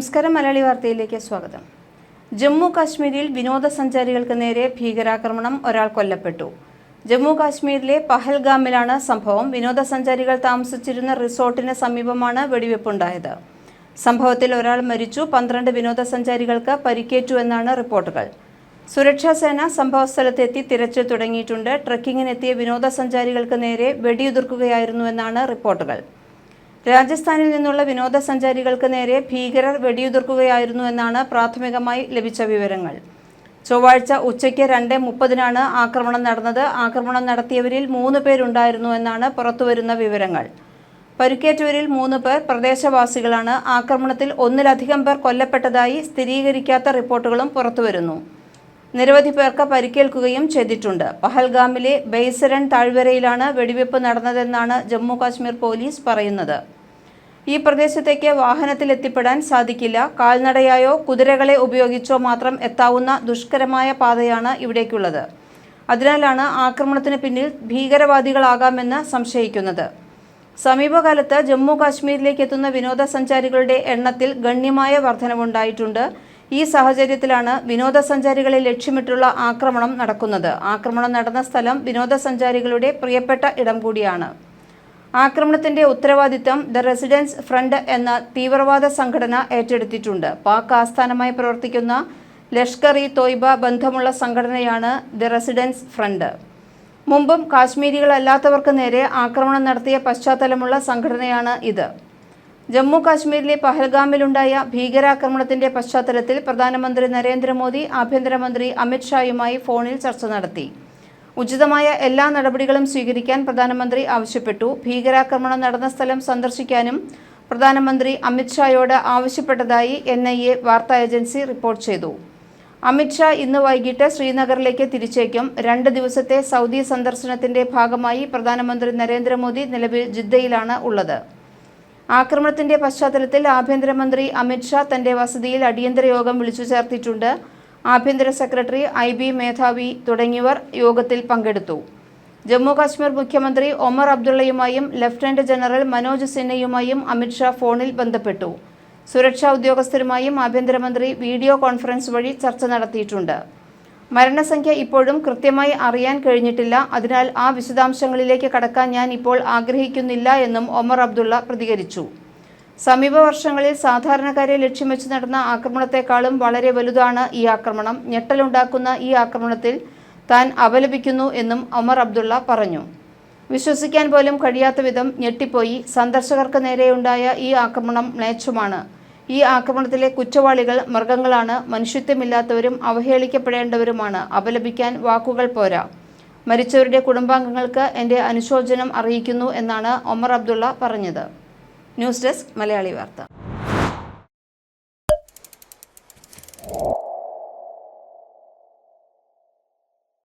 നമസ്കാരം മലയാളി വാർത്തയിലേക്ക് സ്വാഗതം. ജമ്മു കാശ്മീരിൽ വിനോദസഞ്ചാരികൾക്ക് നേരെ ഭീകരാക്രമണം ഒരാൾ കൊല്ലപ്പെട്ടു. ജമ്മു കാശ്മീരിലെ പഹൽഗാമിലാണ് സംഭവം. വിനോദസഞ്ചാരികൾ താമസിച്ചിരുന്ന റിസോർട്ടിന് സമീപമാണ് വെടിവെപ്പുണ്ടായത്. സംഭവത്തിൽ ഒരാൾ മരിച്ചു പന്ത്രണ്ട് വിനോദസഞ്ചാരികൾക്ക് പരിക്കേറ്റു എന്നാണ് റിപ്പോർട്ടുകൾ. സുരക്ഷാ സേന സംഭവസ്ഥലത്തെത്തി തിരച്ചിൽ തുടങ്ങിയിട്ടുണ്ട്. ട്രക്കിങ്ങിനെത്തിയ വിനോദസഞ്ചാരികൾക്ക് നേരെ വെടിയുതിർക്കുകയായിരുന്നുവെന്നാണ് റിപ്പോർട്ടുകൾ. രാജസ്ഥാനിൽ നിന്നുള്ള വിനോദസഞ്ചാരികൾക്ക് നേരെ ഭീകരർ വെടിയുതിർക്കുകയായിരുന്നു എന്നാണ് പ്രാഥമികമായി ലഭിച്ച വിവരങ്ങൾ. ചൊവ്വാഴ്ച ഉച്ചയ്ക്ക് രണ്ട് മുപ്പതിനാണ് ആക്രമണം നടന്നത്. ആക്രമണം നടത്തിയവരിൽ മൂന്ന് പേരുണ്ടായിരുന്നു എന്നാണ് പുറത്തുവരുന്ന വിവരങ്ങൾ. പരുക്കേറ്റവരിൽ മൂന്ന് പേർ പ്രദേശവാസികളാണ്. ആക്രമണത്തിൽ ഒന്നിലധികം പേർ കൊല്ലപ്പെട്ടതായി സ്ഥിരീകരിക്കാത്ത റിപ്പോർട്ടുകളും പുറത്തുവരുന്നു. നിരവധി പേർക്ക് പരിക്കേൽക്കുകയും ചെയ്തിട്ടുണ്ട്. പഹൽഗാമിലെ ബെയ്സരൻ താഴ്വരയിലാണ് വെടിവെപ്പ് നടന്നതെന്നാണ് ജമ്മു കാശ്മീർ പോലീസ് പറയുന്നത്. ഈ പ്രദേശത്തേക്ക് വാഹനത്തിൽ എത്തിപ്പെടാൻ സാധിക്കില്ല. കാൽനടയായോ കുതിരകളെ ഉപയോഗിച്ചോ മാത്രം എത്താവുന്ന ദുഷ്കരമായ പാതയാണ് ഇവിടേക്കുള്ളത്. അതിനാലാണ് ആക്രമണത്തിന് പിന്നിൽ ഭീകരവാദികളാകാമെന്ന് സംശയിക്കുന്നത്. സമീപകാലത്ത് ജമ്മു കാശ്മീരിലേക്ക് എത്തുന്ന വിനോദസഞ്ചാരികളുടെ എണ്ണത്തിൽ ഗണ്യമായ വർധനവുണ്ടായിട്ടുണ്ട്. ഈ സാഹചര്യത്തിലാണ് വിനോദസഞ്ചാരികളെ ലക്ഷ്യമിട്ടുള്ള ആക്രമണം നടക്കുന്നത്. ആക്രമണം നടന്ന സ്ഥലം വിനോദസഞ്ചാരികളുടെ പ്രിയപ്പെട്ട ഇടം കൂടിയാണ്. ആക്രമണത്തിന്റെ ഉത്തരവാദിത്തം ദ റെസിഡൻസ് ഫ്രണ്ട് എന്ന തീവ്രവാദ സംഘടന ഏറ്റെടുത്തിട്ടുണ്ട്. പാക് ആസ്ഥാനമായി പ്രവർത്തിക്കുന്ന ലഷ്കർ ഇ തോയ്ബ ബന്ധമുള്ള സംഘടനയാണ് ദ റെസിഡൻസ് ഫ്രണ്ട്. മുമ്പും കാശ്മീരികളല്ലാത്തവർക്ക് നേരെ ആക്രമണം നടത്തിയ പശ്ചാത്തലമുള്ള സംഘടനയാണ് ഇത്. ജമ്മു കാശ്മീരിലെ പഹൽഗാമിലുണ്ടായ ഭീകരാക്രമണത്തിന്റെ പശ്ചാത്തലത്തിൽ പ്രധാനമന്ത്രി നരേന്ദ്രമോദി ആഭ്യന്തരമന്ത്രി അമിത്ഷായുമായി ഫോണിൽ ചർച്ച നടത്തി. ഉചിതമായ എല്ലാ നടപടികളും സ്വീകരിക്കാൻ പ്രധാനമന്ത്രി ആവശ്യപ്പെട്ടു. ഭീകരാക്രമണം നടന്ന സ്ഥലം സന്ദർശിക്കാനും പ്രധാനമന്ത്രി അമിത്ഷായോട് ആവശ്യപ്പെട്ടതായി എൻ ഐ എ വാർത്താ ഏജൻസി റിപ്പോർട്ട് ചെയ്തു. അമിത്ഷാ ഇന്ന് വൈകിട്ട് ശ്രീനഗറിലേക്ക് തിരിച്ചേക്കും. രണ്ട് ദിവസത്തെ സൗദി സന്ദർശനത്തിന്റെ ഭാഗമായി പ്രധാനമന്ത്രി നരേന്ദ്രമോദി നിലവിൽ ജിദ്ദയിലാണ് ഉള്ളത്. ആക്രമണത്തിന്റെ പശ്ചാത്തലത്തിൽ ആഭ്യന്തരമന്ത്രി അമിത്ഷാ തന്റെ വസതിയിൽ അടിയന്തര യോഗം വിളിച്ചു ചേർത്തിട്ടുണ്ട്. ആഭ്യന്തര സെക്രട്ടറി ഐ ബി മേധാവി തുടങ്ങിയവർ യോഗത്തിൽ പങ്കെടുത്തു. ജമ്മു കാശ്മീർ മുഖ്യമന്ത്രി ഒമർ അബ്ദുള്ളയുമായും ലഫ്റ്റനന്റ് ജനറൽ മനോജ് സിൻഹയുമായും അമിത്ഷാ ഫോണിൽ ബന്ധപ്പെട്ടു. സുരക്ഷാ ഉദ്യോഗസ്ഥരുമായും ആഭ്യന്തരമന്ത്രി വീഡിയോ കോൺഫറൻസ് വഴി ചർച്ച നടത്തിയിട്ടുണ്ട്. മരണസംഖ്യ ഇപ്പോഴും കൃത്യമായി അറിയാൻ കഴിഞ്ഞിട്ടില്ല. അതിനാൽ ആ വിശദാംശങ്ങളിലേക്ക് കടക്കാൻ ഞാൻ ഇപ്പോൾ ആഗ്രഹിക്കുന്നില്ല എന്നും ഒമർ അബ്ദുള്ള പ്രതികരിച്ചു. സമീപ വർഷങ്ങളിൽ സാധാരണക്കാരെ ലക്ഷ്യം വെച്ച് നടന്ന ആക്രമണത്തെക്കാളും വളരെ വലുതാണ് ഈ ആക്രമണം. ഞെട്ടലുണ്ടാക്കുന്ന ഈ ആക്രമണത്തിൽ താൻ അപലപിക്കുന്നു എന്നും ഒമർ അബ്ദുള്ള പറഞ്ഞു. വിശ്വസിക്കാൻ പോലും കഴിയാത്ത വിധം ഞെട്ടിപ്പോയി. സന്ദർശകർക്ക് നേരെയുണ്ടായ ഈ ആക്രമണം മ്ലേച്ഛമാണ്. ഈ ആക്രമണത്തിലെ കുറ്റവാളികൾ മൃഗങ്ങളാണ്. മനുഷ്യത്വമില്ലാത്തവരും അവഹേളിക്കപ്പെടേണ്ടവരുമാണ്. അപലപിക്കാൻ വാക്കുകൾ പോരാ. മരിച്ചവരുടെ കുടുംബാംഗങ്ങൾക്ക് എന്റെ അനുശോചനം അറിയിക്കുന്നു എന്നാണ് ഒമർ അബ്ദുള്ള പറഞ്ഞത്. ന്യൂസ് ഡെസ്ക് മലയാളി വാർത്ത.